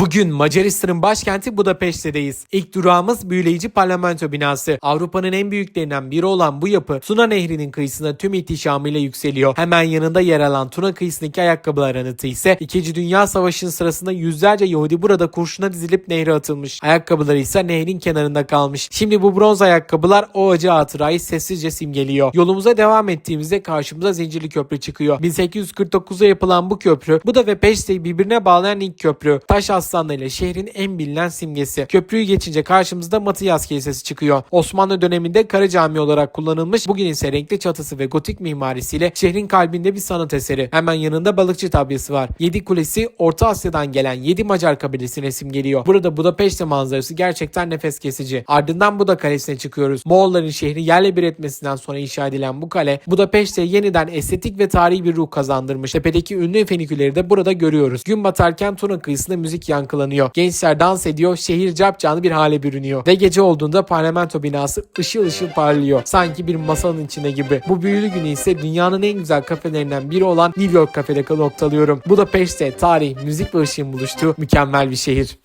Bugün Macaristan'ın başkenti Budapeşte'deyiz. İlk durağımız büyüleyici parlamento binası. Avrupa'nın en büyüklerinden biri olan bu yapı Tuna Nehri'nin kıyısına tüm ihtişamıyla yükseliyor. Hemen yanında yer alan Tuna kıyısındaki ayakkabılar anıtı ise 2. Dünya Savaşı'nın sırasında yüzlerce Yahudi burada kurşuna dizilip nehre atılmış. Ayakkabıları ise nehrin kenarında kalmış. Şimdi bu bronz ayakkabılar o acı hatırayı sessizce simgeliyor. Yolumuza devam ettiğimizde karşımıza Zincirli Köprü çıkıyor. 1849'da yapılan bu köprü Buda ve Peşte'yi birbirine bağlayan ilk köprü. Taş Aslanlı ile şehrin en bilinen simgesi. Köprüyü geçince karşımızda Matıyas Kilisesi çıkıyor. Osmanlı döneminde Kara Cami olarak kullanılmış. Bugün ise renkli çatısı ve gotik mimarisiyle şehrin kalbinde bir sanat eseri. Hemen yanında balıkçı tabyası var. Yedi Kulesi Orta Asya'dan gelen 7 Macar kabilesine simgeliyor. Burada Budapeşte manzarası gerçekten nefes kesici. Ardından Buda Kalesi'ne çıkıyoruz. Moğolların şehri yerle bir etmesinden sonra inşa edilen bu kale Budapeşte'ye yeniden estetik ve tarihi bir ruh kazandırmış. Tepedeki ünlü feniküleri de burada görüyoruz. Gün batarken Tuna kıyısında müzik yankılanıyor. Gençler dans ediyor, şehir capcanlı bir hale bürünüyor. Ve gece olduğunda parlamento binası ışıl ışıl parlıyor. Sanki bir masanın içinde gibi. Bu büyülü günü ise dünyanın en güzel kafelerinden biri olan New York kafede noktalıyorum. Budapeşte tarih, müzik ve ışığın buluştuğu mükemmel bir şehir.